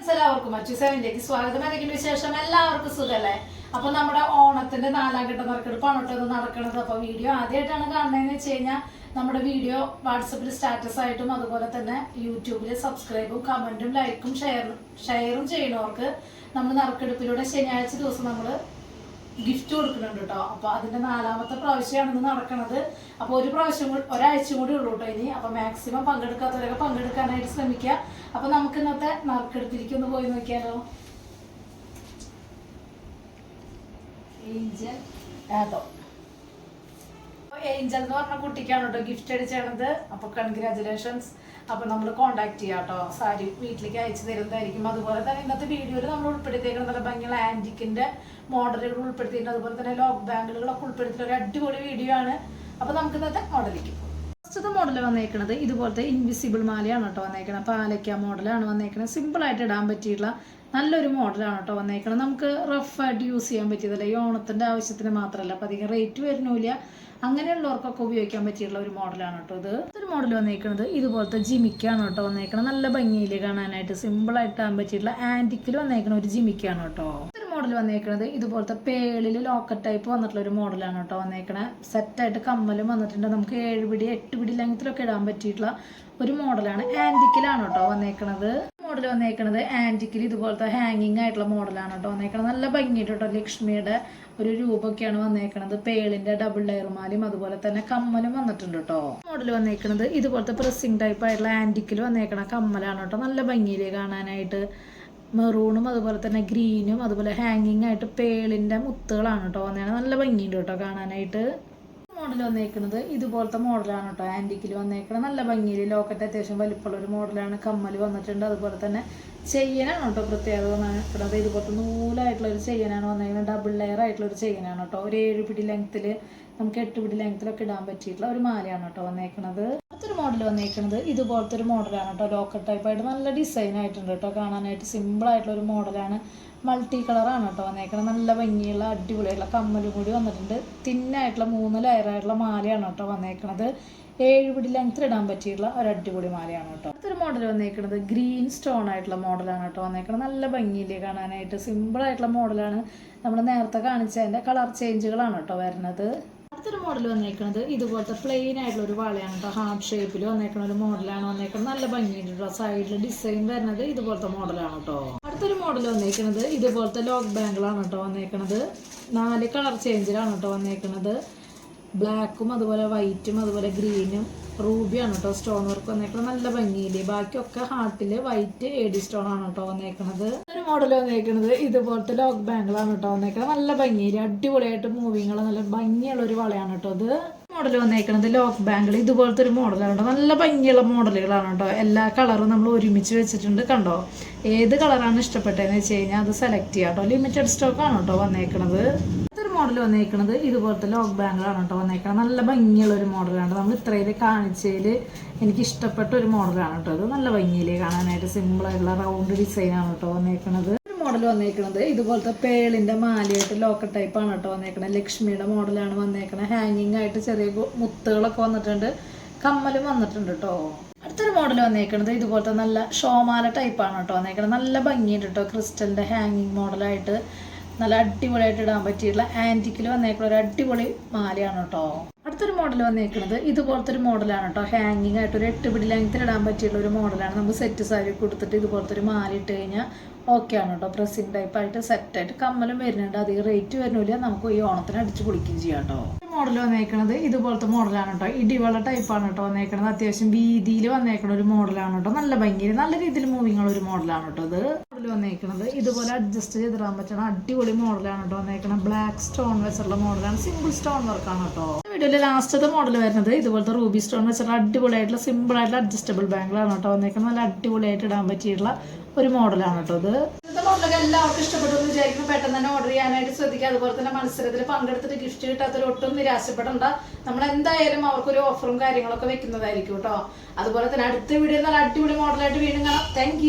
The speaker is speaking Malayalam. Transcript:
എല്ലാവർക്കും മറ്റു സെവനിലേക്ക് സ്വാഗതം. എന്തെങ്കിലും വിശേഷം? എല്ലാവർക്കും സുഖല്ലേ? അപ്പൊ നമ്മുടെ ഓണത്തിന്റെ നാലാം ഘട്ട നറുക്കെടുപ്പാണ് കേട്ടോ നടക്കുന്നത് അപ്പൊ വീഡിയോ ആദ്യമായിട്ടാണ് കാണുന്നതെന്ന് വെച്ച് കഴിഞ്ഞാൽ നമ്മുടെ വീഡിയോ വാട്സപ്പിൽ സ്റ്റാറ്റസ് ആയിട്ടും അതുപോലെ തന്നെ യൂട്യൂബിൽ സബ്സ്ക്രൈബും കമന്റും ലൈക്കും ഷെയറും ഷെയറും ചെയ്യുന്നവർക്ക് നമ്മൾ നറുക്കെടുപ്പിലൂടെ ശനിയാഴ്ച ദിവസം നമ്മൾ ഗിഫ്റ്റ് കൊടുക്കുന്നുണ്ട് കേട്ടോ അപ്പൊ അതിന്റെ നാലാമത്തെ പ്രാവശ്യമാണ് ഇന്ന് നടക്കുന്നത് അപ്പൊ ഒരു പ്രാവശ്യം കൂടി ഒരാഴ്ച കൂടി ഉള്ളൂ കേട്ടോ ഇനി. അപ്പൊ മാക്സിമം പങ്കെടുക്കാത്തവരൊക്കെ പങ്കെടുക്കാനായിട്ട് ശ്രമിക്കുക അപ്പൊ നമുക്ക് ഇന്നത്തെ നറുക്കെടുത്തിരിക്കും ഒന്ന് പോയി നോക്കിയാലോ? ഏഞ്ചൽ അതോ ഏഞ്ചൽ എന്ന് പറഞ്ഞ കുട്ടിക്കാണ് കേട്ടോ. ഗിഫ്റ്റ് അടിച്ചത് അപ്പൊ കൺഗ്രാചുലേഷൻസ് അപ്പൊ നമ്മൾ കോണ്ടാക്ട് ചെയ്യാം കേട്ടോ. സാരി വീട്ടിലേക്ക് അയച്ചു തരുന്നതായിരിക്കും. അതുപോലെ തന്നെ ഇന്നത്തെ വീഡിയോയിൽ നമ്മൾ ഉൾപ്പെടുത്തിയേക്കുന്നത് നല്ല ഭംഗിയുള്ള ആന്റിക്കിന്റെ മോഡലുകൾ ഉൾപ്പെടുത്തിയിട്ടുണ്ട്. അതുപോലെ തന്നെ ലോക്ക് ബാങ്കുകളൊക്കെ ഉൾപ്പെടുത്തിയിട്ടുള്ള ഒരു അടിപൊളി വീഡിയോ ആണ്. അപ്പൊ നമുക്ക് ഇന്നത്തെ മോഡലിലേക്ക് ഫസ്റ്റത്തെ മോഡൽ വന്നേക്കുന്നത് ഇതുപോലത്തെ ഇൻവിസിബിൾ മാലയാണ് കേട്ടോ വന്നേക്കുന്നത് ആലയ്ക്ക മോഡലാണ് വന്നേക്കുന്നത് സിമ്പിളായിട്ട് ഇടാൻ പറ്റിയിട്ടുള്ള നല്ലൊരു മോഡലാണ് കേട്ടോ വന്നേക്കുന്നത് നമുക്ക് റഫായിട്ട് യൂസ് ചെയ്യാൻ പറ്റിയതല്ല. ഈ ഓണത്തിന്റെ ആവശ്യത്തിന് മാത്രമല്ല അപ്പം അധികം റേറ്റ് വരുന്നില്ല. അങ്ങനെയുള്ളവർക്കൊക്കെ ഉപയോഗിക്കാൻ പറ്റിയിട്ടുള്ള ഒരു മോഡലാണ് കേട്ടോ ഇത്. ഒരു മോഡൽ വന്നേക്കുന്നത് ഇതുപോലത്തെ ജിമിക്കാണ് കേട്ടോ വന്നേക്കുന്നത് നല്ല ഭംഗിയിൽ കാണാനായിട്ട് സിമ്പിളായിട്ട് ഇടാൻ പറ്റിയിട്ടുള്ള ആന്റിക്കിൽ വന്നേക്കുന്ന ഒരു ജിമിക്കാണ് കേട്ടോ മോഡൽ വന്നേക്കുന്നത് ഇതുപോലത്തെ പേളിൽ ലോക്കറ്റ് ടൈപ്പ് വന്നിട്ടുള്ള ഒരു മോഡലാണ് കേട്ടോ വന്നേക്കണത് സെറ്റായിട്ട് കമ്മലും വന്നിട്ടുണ്ട്. നമുക്ക് ഏഴ് പിടി എട്ട് പിടി ലെങ്ത്തിലൊക്കെ ഇടാൻ പറ്റിയിട്ടുള്ള ഒരു മോഡലാണ് ആന്റിക്കിലാണ് കേട്ടോ വന്നേക്കണത്. മോഡൽ വന്നേക്കണത് ആന്റിക്കിൽ ഇതുപോലത്തെ ഹാങ്ങിങ് ആയിട്ടുള്ള മോഡലാണ് കേട്ടോ വന്നേക്കണത്. നല്ല ഭംഗിയായിട്ട് കേട്ടോ ലക്ഷ്മിയുടെ ഒരു രൂപമൊക്കെയാണ് വന്നേക്കണത്. പേളിന്റെ ഡബിൾ ലെയർ മാലയും അതുപോലെ തന്നെ കമ്മലും വന്നിട്ടുണ്ട് കേട്ടോ. മോഡൽ വന്നേക്കണത് ഇതുപോലത്തെ പ്രസ്സിംഗ് ടൈപ്പ് ആയിട്ടുള്ള ആന്റിക്കിൽ വന്നേക്കണ കമ്മലാണ് കേട്ടോ. നല്ല ഭംഗിയിൽ കാണാനായിട്ട് മെറൂണും അതുപോലെ തന്നെ ഗ്രീനും അതുപോലെ ഹാങ്ങിങ് ആയിട്ട് പേളിന്റെ മുത്തുകളാണ് കേട്ടോ വന്നേ നല്ല ഭംഗിയുണ്ട് കേട്ടോ കാണാനായിട്ട്. മോഡൽ വന്നേക്കുന്നത് ഇതുപോലത്തെ മോഡലാണ് കേട്ടോ ആന്റിക്കിൽ വന്നേക്കുന്നത് നല്ല ഭംഗിയിൽ ലോക്കറ്റ് അത്യാവശ്യം വലിപ്പമുള്ള ഒരു മോഡലാണ് കമ്മൽ വന്നിട്ടുണ്ട്. അതുപോലെ തന്നെ ചെയ്യനാണ് കേട്ടോ പ്രത്യേകത വന്നിരിക്കുന്നത് ഇതുപോലത്തെ നൂലായിട്ടുള്ള ഒരു ചെയ്യനാണ് വന്നേക്കുന്നത് ഡബിൾ ലെയർ ആയിട്ടുള്ള ഒരു ചെയ്യനാണ് കേട്ടോ. ഒരു ഏഴ് പിടി ലെങ്ത്തിൽ നമുക്ക് എട്ട് പിടി ലെങ്ത്തിലൊക്കെ ഇടാൻ പറ്റിയിട്ടുള്ള ഒരു മാലയാണ് കേട്ടോ വന്നേക്കുന്നത് അടുത്തൊരു മോഡൽ വന്നിരിക്കുന്നത് ഇതുപോലത്തെ ഒരു മോഡലാണ് കേട്ടോ ലോക്കർ ടൈപ്പ് ആയിട്ട് നല്ല ഡിസൈൻ ആയിട്ടുണ്ട് കേട്ടോ കാണാനായിട്ട് സിമ്പിൾ ആയിട്ടുള്ള ഒരു മോഡലാണ് മൾട്ടി കളറാണ് കേട്ടോ വന്നേക്കുന്നത് നല്ല ഭംഗിയുള്ള അടിപൊളിയുള്ള കമ്മലും കൂടി വന്നിട്ടുണ്ട്. തിന്നായിട്ടുള്ള മൂന്ന് ലെയറായിട്ടുള്ള മാലയാണ് കേട്ടോ വന്നേക്കുന്നത് ഏഴ് പിടി ലെങ്ത്തിൽ ഇടാൻ പറ്റിയിട്ടുള്ള ഒരു അടിപൊളി മാലയാണ് കേട്ടോ അടുത്തൊരു മോഡൽ വന്നേക്കുന്നത് ഗ്രീൻ സ്റ്റോൺ ആയിട്ടുള്ള മോഡലാണ് കേട്ടോ വന്നേക്കുന്നത് നല്ല ഭംഗിയില്ലേ കാണാനായിട്ട്. സിമ്പിൾ ആയിട്ടുള്ള മോഡലാണ് നമ്മൾ നേരത്തെ കാണിച്ചതിന്റെ കളർ ചേഞ്ചുകളാണ് കേട്ടോ വരുന്നത്. അടുത്തൊരു മോഡൽ വന്നേക്കുന്നത് ഇതുപോലത്തെ പ്ലെയിൻ ആയിട്ടുള്ള ഒരു വളയാണ് കേട്ടോ ഹാർട്ട് ഷേപ്പിൽ വന്നേക്കുന്ന ഒരു മോഡലാണ് വന്നേക്കുന്നത് നല്ല ഭംഗിയുണ്ട് കേട്ടോ സൈഡിൽ ഡിസൈൻ വരുന്നത് ഇതുപോലത്തെ മോഡലാണ് കേട്ടോ അടുത്തൊരു മോഡൽ വന്നേക്കുന്നത് ഇതുപോലത്തെ ലോക്ക് ബാങ്കിളാണ് കേട്ടോ വന്നേക്കുന്നത് നാല് കളർ ചേഞ്ചിലാണ് കേട്ടോ വന്നേക്കുന്നത് ബ്ലാക്കും അതുപോലെ വൈറ്റും അതുപോലെ ഗ്രീനും റൂബിയാണ് കേട്ടോ സ്റ്റോൺ വർക്ക് വന്നേക്കുന്നത് നല്ല ഭംഗിയില്ലേ? ബാക്കിയൊക്കെ ഹാർട്ടിൽ വൈറ്റ് എ ഡി സ്റ്റോൺ ആണ് കേട്ടോ വന്നേക്കുന്നത് ഒരു മോഡൽ വന്നേക്കുന്നത് ഇതുപോലത്തെ ലോക്ക് ബാങ്കിളാണ് കേട്ടോ വന്നേക്കുന്നത് നല്ല ഭംഗിയിൽ അടിപൊളിയായിട്ട് മൂവിങ്ങൾ നല്ല ഭംഗിയുള്ള ഒരു വളയാണ് കേട്ടോ ഇത്. മോഡൽ വന്നേക്കുന്നത് ലോക്ക് ബാങ്കിൾ ഇതുപോലത്തെ ഒരു മോഡലാണ് കേട്ടോ നല്ല ഭംഗിയുള്ള മോഡലുകളാണ് കേട്ടോ എല്ലാ കളറും നമ്മൾ ഒരുമിച്ച് വെച്ചിട്ടുണ്ട് കണ്ടോ? ഏത് കളറാണ് ഇഷ്ടപ്പെട്ടതെന്ന് വെച്ച് കഴിഞ്ഞാൽ അത് സെലക്ട് ചെയ്യാം കേട്ടോ ലിമിറ്റഡ് സ്റ്റോക്ക് ആണ് കേട്ടോ വന്നേക്കുന്നത് ഇതൊരു മോഡൽ വന്നേക്കുന്നത് ഇതുപോലത്തെ ലോക്ക് ബാങ്കിളാണ് കേട്ടോ വന്നേക്കുന്നത് നല്ല ഭംഗിയുള്ള ഒരു മോഡലാണ് നമ്മൾ ഇത്രയിൽ കാണിച്ചതിൽ എനിക്ക് ഇഷ്ടപ്പെട്ട ഒരു മോഡലാണ് കേട്ടോ ഇത് നല്ല ഭംഗിയിൽ കാണാനായിട്ട് സിമ്പിൾ ആയിട്ടുള്ള റൗണ്ട് ഡിസൈനാണ് കേട്ടോ വന്നേക്കുന്നത് ഒരു മോഡൽ വന്നേക്കുന്നത് ഇതുപോലത്തെ പേളിന്റെ മാലയായിട്ട് ടൈപ്പ് ആണ് കേട്ടോ വന്നേക്കുന്നത് ലക്ഷ്മിയുടെ മോഡലാണ് വന്നേക്കുന്നത് ഹാങ്ങിങ് ആയിട്ട് ചെറിയ മുത്തുകളൊക്കെ വന്നിട്ടുണ്ട്. കമ്മലും വന്നിട്ടുണ്ട് കേട്ടോ അടുത്തൊരു മോഡൽ വന്നേക്കുന്നത് ഇതുപോലത്തെ നല്ല ഷോമാല ടൈപ്പാണ് കേട്ടോ വന്നേക്കുന്നത് നല്ല ഭംഗിയുണ്ട് കേട്ടോ ക്രിസ്റ്റലിന്റെ ഹാങ്ങിങ് മോഡലായിട്ട് നല്ല അടിപൊളിയായിട്ട് ഇടാൻ പറ്റിയിട്ടുള്ള ആന്റിക്കിൽ വന്നേക്കുള്ള ഒരു അടിപൊളി മാലയാണ് കേട്ടോ അടുത്തൊരു മോഡൽ വന്നേക്കുന്നത് ഇതുപോലത്തെ ഒരു മോഡലാണ് കേട്ടോ ഹാങ്ങിങ് ആയിട്ട് ഒരു എട്ട് പിടി ലെങ്ത്തിൽ ഇടാൻ പറ്റിയിട്ടുള്ള ഒരു മോഡലാണ് നമുക്ക് സെറ്റ് സാരി കൊടുത്തിട്ട് ഇതുപോലത്തെ ഒരു മാല ഇട്ട് കഴിഞ്ഞാൽ ഓക്കെ ആണ് കേട്ടോ ഡ്രസ്സിങ് ടൈപ്പായിട്ട് സെറ്റായിട്ട് കമ്മലും വരുന്നുണ്ട്. അധികം റേറ്റ് വരുന്നില്ല. നമുക്ക് ഈ ഓണത്തിന് അടിച്ച് പൊളിക്കുകയും ചെയ്യാം കേട്ടോ മോഡൽ വന്നേക്കുന്നത് ഇതുപോലത്തെ മോഡലാണ് കേട്ടോ ഇടിവള ടൈപ്പാണ് കേട്ടോ വന്നേക്കുന്നത് അത്യാവശ്യം വീതിയിൽ വന്നേക്കുന്ന ഒരു മോഡലാണ് കേട്ടോ നല്ല ഭംഗിയിൽ നല്ല രീതിയിൽ മൂവിങ് ഉള്ള ഒരു മോഡലാണ് കേട്ടോ ഇത്. മോഡൽ വന്നേക്കുന്നത് ഇതുപോലെ അഡ്ജസ്റ്റ് ചെയ്തിടാൻ പറ്റണ അടിപൊളി മോഡലാണ് കേട്ടോ വന്നേക്കുന്നത് ബ്ലാക്ക് സ്റ്റോൺ വെച്ചുള്ള മോഡലാണ് സിമ്പിൾ സ്റ്റോൺ വർക്കാണ് കേട്ടോ വീഡിയോയിലെ ലാസ്റ്റത്തെ മോഡൽ വരുന്നത് ഇതുപോലത്തെ റൂബി സ്റ്റോൺ വെച്ചുള്ള അടിപൊളിയായിട്ടുള്ള സിമ്പിൾ ആയിട്ടുള്ള അഡ്ജസ്റ്റബിൾ ബാങ്കിളാണ് കേട്ടോ വന്നേക്കുന്നത് നല്ല അടിപൊളിയായിട്ട് ഇടാൻ പറ്റിയിട്ടുള്ള ഒരു മോഡലാണ് കേട്ടോ ഇത്. മോഡലൊക്കെ എല്ലാവർക്കും ഇഷ്ടപ്പെട്ടു എന്ന് വിചാരിക്കുന്നു പെട്ടെന്ന് തന്നെ ഓർഡർ ചെയ്യാനായിട്ട് ശ്രദ്ധിക്കുക. അതുപോലെ തന്നെ മത്സരത്തിൽ പങ്കെടുത്തിട്ട് ഗിഫ്റ്റ് കിട്ടാത്തവർ ഒട്ടും നിരാശപ്പെടണ്ട. നമ്മൾ എന്തായാലും അവർക്കൊരു ഓഫറും കാര്യങ്ങളൊക്കെ വെക്കുന്നതായിരിക്കും കേട്ടോ. അതുപോലെ തന്നെ അടുത്ത വീഡിയോയിൽ നല്ല അടിപൊളി മോഡലായിട്ട് വീണ്ടും കാണാം. താങ്ക്